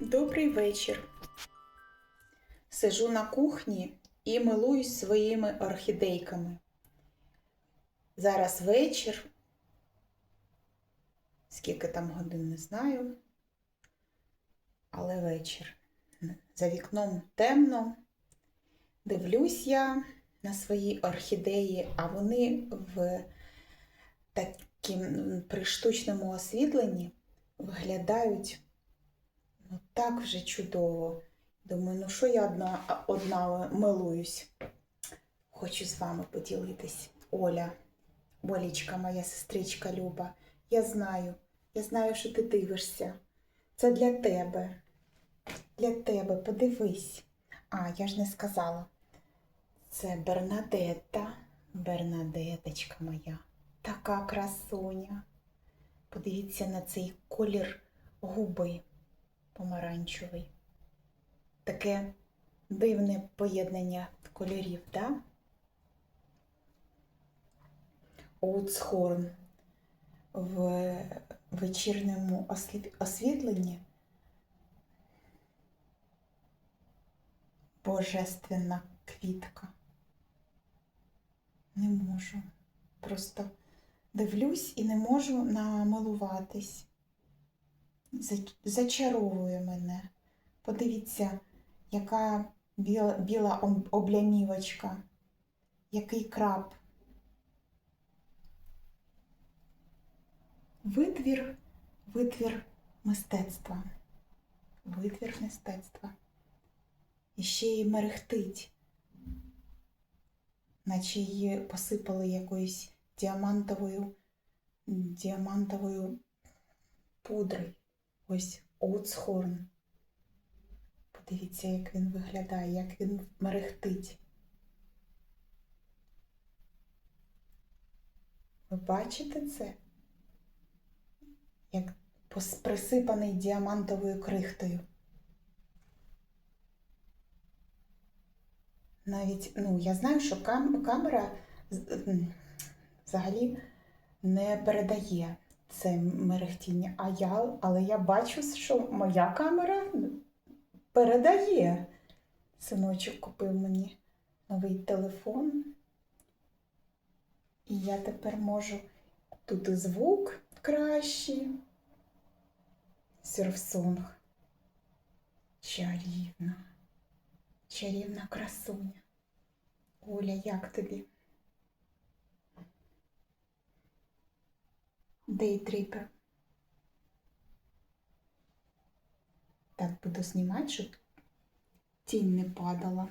Добрий вечір. Сижу на кухні і милуюсь своїми орхідейками. Зараз вечір. Скільки там годин не знаю. Але вечір. За вікном темно. Дивлюсь я на свої орхідеї, а вони в таким при штучному освітленні виглядають ну, так вже чудово. Думаю, ну що я одна, одна милуюсь. Хочу з вами поділитись. Оля, Олічка, моя сестричка Люба, я знаю, я знаю, що ти дивишся. Це для тебе. Для тебе, подивись. А, я ж не сказала. Це Бернадетта, Бернадеточка моя. Така красуня. Подивіться на цей колір губи помаранчевий. Таке дивне поєднання кольорів, так? Да? Оуцхорн в вечірньому освітленні божественна квітка. Не можу. Просто дивлюсь і не можу намилуватись. Зачаровує мене. Подивіться, яка біла, біла облямівочка, який краб. Витвір, витвір мистецтва. Витвір мистецтва. І ще й мерехтить, наче її посипали якоюсь діамантовою, діамантовою пудрою. Ось Оуцхорн. Подивіться, як він виглядає, як він мерехтить. Ви бачите це? Як присипаний діамантовою крихтою. Навіть, ну, я знаю, що кам камера взагалі не передає це мерехтіння, а я, але я бачу, що моя камера передає. Синочок купив мені новий телефон. І я тепер можу тут і звук кращий. Серфсонг. Чарівна, чарівна красуня. Оля, як тобі? Дейтріпер. Так буду знімати, щоб тінь не падала.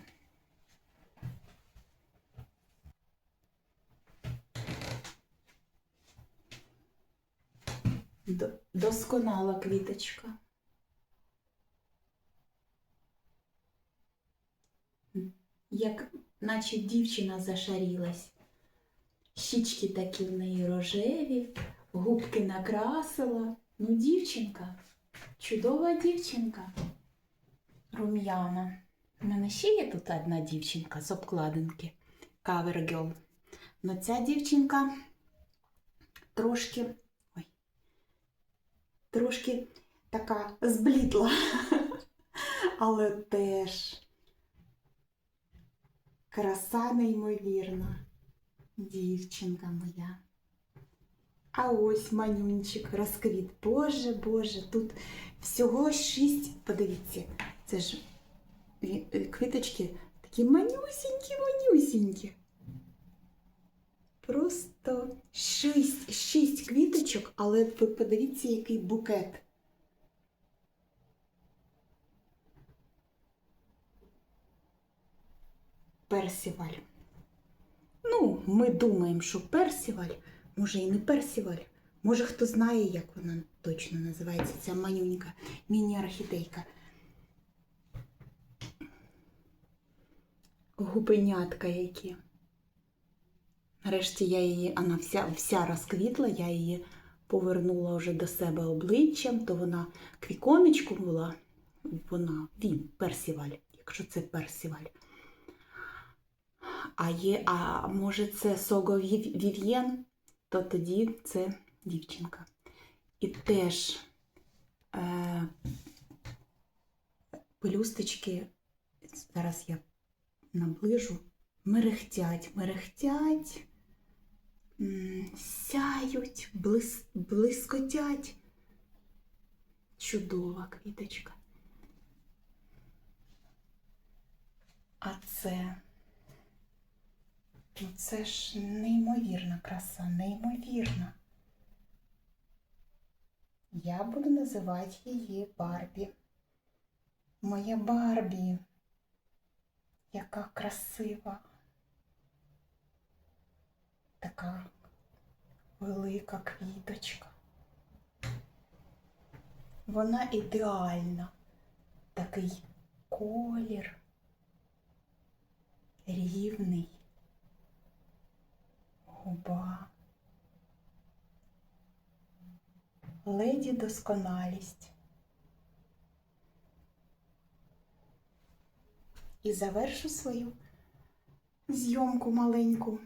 Досконала квіточка. Як наче дівчина зашарілась. Щічки такі в неї рожеві, губки накрасила. Ну, дівчинка, чудова дівчинка. Рум'яна. У мене ще є тут одна дівчинка з обкладинки Cover Girl. Но ця дівчинка трошки ой, трошки така зблідла, але теж краса неймовірна, дівчинка моя. А ось манюнчик розквіт. Боже, Боже, тут всього шість, подивіться, це ж квіточки такі манюсінькі, манюсінькі. Просто шість, шість квіточок, але ви подивіться, який букет. Персіваль. Ну, ми думаємо, що персіваль, може і не персіваль. Може, хто знає, як вона точно називається, ця манюнька, міні-орхідейка. Губенятка які. Нарешті я її, вона вся вся розквітла, я її повернула вже до себе обличчям, то вона квіконечком була, вона, він, персіваль, якщо це персіваль. А є, а може це Сого Вів'єн, то тоді це дівчинка. І теж е, пелюсточки, зараз я наближу, мерехтять, мерехтять, сяють, блис, блискотять. Чудова квіточка. А це. Ну це ж неймовірна краса, неймовірна. Я буду називати її Барбі. Моя Барбі. Яка красива. Така велика квіточка. Вона ідеальна. Такий колір рівний, губа. Леді досконалість. І завершу свою зйомку маленьку.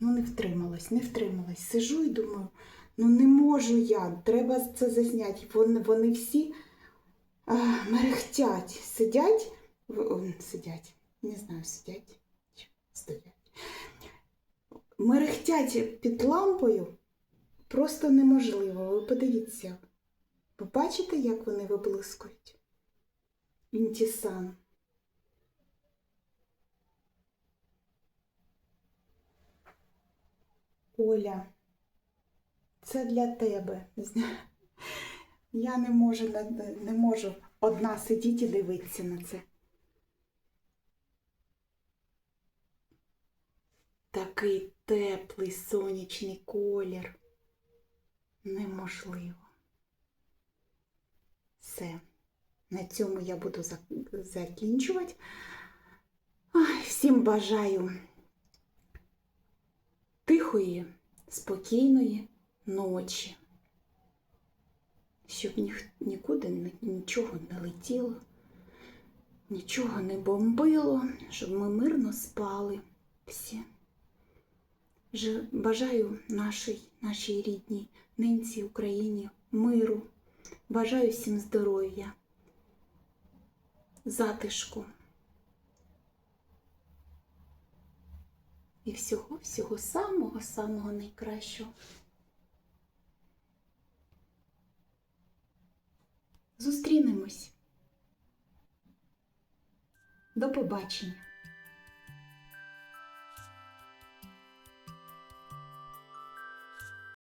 Ну, не втрималась, не втрималась. Сижу і думаю, ну не можу я, треба це зазняти. Вони, вони всі а, мерехтять, сидять, сидять, не знаю, сидять. Мерехтять під лампою просто неможливо. Ви подивіться. Ви бачите, як вони виблискують? Інтісан. Оля, це для тебе. Я не можу, не можу одна сидіти і дивитися на це. Такий теплий сонячний колір. Неможливо. Все. На цьому я буду закінчувати. Всім бажаю тихої, спокійної ночі, щоб нікуди нічого не летіло, нічого не бомбило, щоб ми мирно спали всі. Бажаю нашій, нашій рідній ненці Україні миру. Бажаю всім здоров'я, затишку і всього, всього самого, самого найкращого. Зустрінемось. До побачення.